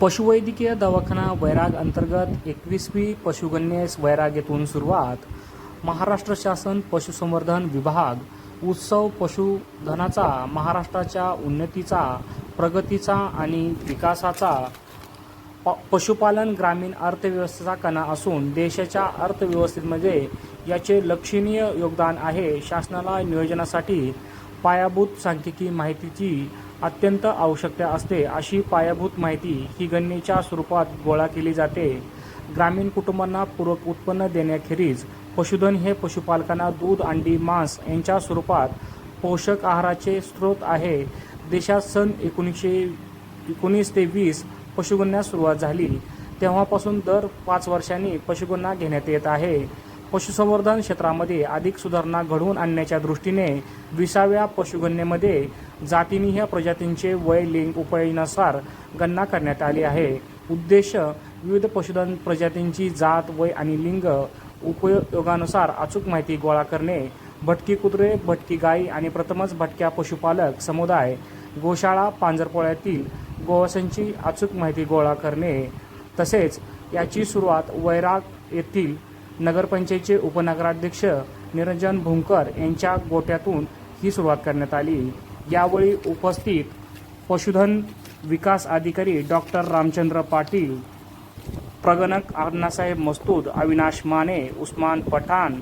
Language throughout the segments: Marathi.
पशुवैद्यकीय दवाखाना वैराग अंतर्गत एकवीसवी पशुगणनेस वैराग येथून सुरुवात. महाराष्ट्र शासन पशुसंवर्धन विभाग उत्सव पशुधनाचा महाराष्ट्राच्या उन्नतीचा प्रगतीचा आणि विकासाचा प पशुपालन ग्रामीण अर्थव्यवस्थेचा कणा असून देशाच्या अर्थव्यवस्थेमध्ये याचे लक्षणीय योगदान आहे. शासनाला नियोजनासाठी पायाभूत सांख्यिकी माहितीची अत्यंत आवश्यकता असते. अशी पायाभूत माहिती ही गणनेच्या स्वरूपात गोळा केली जाते. ग्रामीण कुटुंबांना पूरक उत्पन्न देण्याखेरीज पशुधन हे पशुपालकांना दूध अंडी मांस यांच्या स्वरूपात पोषक आहाराचे स्रोत आहे. देशात सन एकोणीसशे एकोणीस ते वीस पशुगणना सुरुवात झाली. तेव्हापासून दर पाच वर्षांनी पशुगणना घेण्यात येत आहे. पशुसंवर्धन क्षेत्रामध्ये अधिक सुधारणा घडवून आणण्याच्या दृष्टीने विसाव्या पशुगणनेमध्ये जातीनिहाय प्रजातींचे वय लिंग उपायनुसार गणना करण्यात आली आहे. उद्देश विविध पशुधन प्रजातींची जात वय आणि लिंग उपयोगानुसार अचूक माहिती गोळा करणे भटकी कुत्रे भटकी गाई आणि प्रथमच भटक्या पशुपालक समुदाय गोशाळा पांजरपोळ्यातील गोवंशांची अचूक माहिती गोळा करणे तसेच याची सुरुवात वैराग येथील नगरपंचायतचे उपनगराध्यक्ष निरंजन भुंकर यांच्या गोट्यातून ही सुरुवात करण्यात आली. यावेळी उपस्थित पशुधन विकास अधिकारी डॉक्टर रामचंद्र पाटील प्रगणक अण्णासाहेब मस्तूद अविनाश माने उस्मान पठाण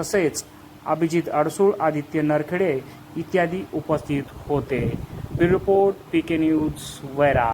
तसेच अभिजित अडसूळ आदित्य नरखेडे इत्यादी उपस्थित होते. Report P K news वैरा